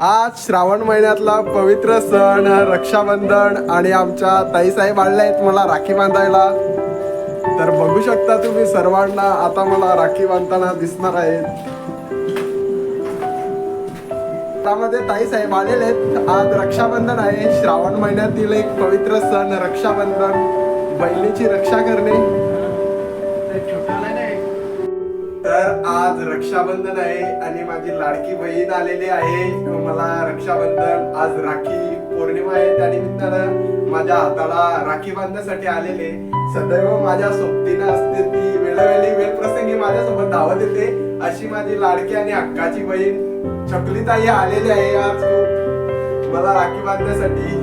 आज श्रावण महिन्यातला पवित्र सण रक्षाबंधन आणि आमच्या ताईसाहेब आलेल्या आहेत मला राखी बांधायला. तर बघू शकता तुम्ही सर्वांना आता मला राखी बांधताना दिसणार आहेत. त्यामध्ये ताईसाहेब आलेले आहेत. आज रक्षाबंधन आहे. श्रावण महिन्यातील एक पवित्र सण रक्षाबंधन. बहिणीची रक्षा करणे. आज रक्षाबंधन आहे आणि माझी लाडकी बहीण आलेली आहे. मला रक्षाबंधन आज राखी पौर्णिमा आहे. त्या निमित्तानं माझ्या हाताला राखी बांधण्यासाठी आलेले सदैव माझ्या सोबतीनं असते ती. वेळोवेळी वेळ प्रसंगी माझ्यासोबत धावत येते. अशी माझी लाडकी आणि हक्काची बहीण चकलीताई आलेली आहे आज. खूप मला राखी बांधण्यासाठी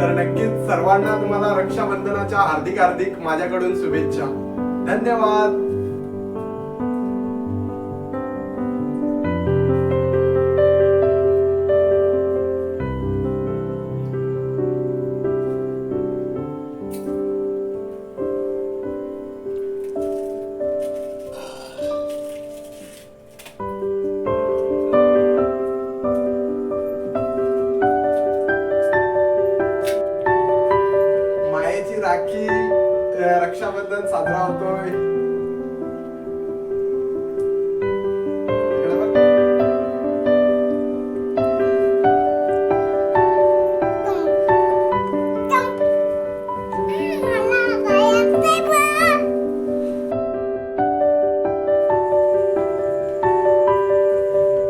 तर नक्कीच सर्वांना तुम्हाला रक्षाबंधनाच्या हार्दिक हार्दिक माझ्याकडून शुभेच्छा. धन्यवाद. मायेची रक्षाबंधन साजरा होतोय.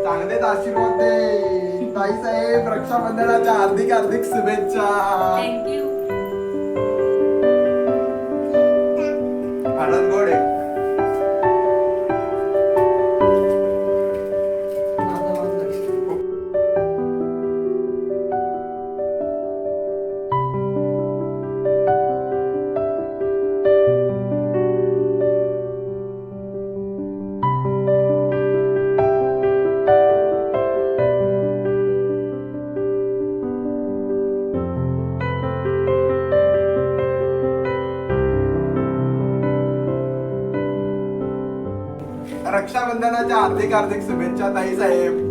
चांगलेच आशीर्वाद दे. ताई साहेब रक्षाबंधनाच्या हार्दिक हार्दिक शुभेच्छा. थँक्यू रक्षाबंधनाच्या हार्दिक हार्दिक शुभेच्छा ताई साहेब.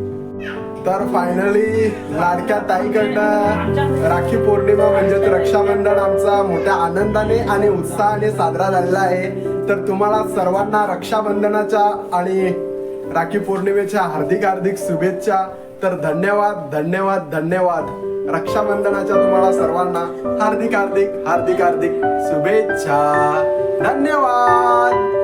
तर फायनली लाडक्या ताईकडनं राखी पौर्णिमा म्हणजेच रक्षाबंधन आमचा मोठ्या आनंदाने आणि उत्साहाने साजरा झालेला आहे. तर तुम्हाला सर्वांना रक्षाबंधनाच्या आणि राखी पौर्णिमेच्या हार्दिक हार्दिक शुभेच्छा. तर धन्यवाद धन्यवाद धन्यवाद. रक्षाबंधनाच्या तुम्हाला सर्वांना हार्दिक हार्दिक हार्दिक हार्दिक शुभेच्छा. धन्यवाद.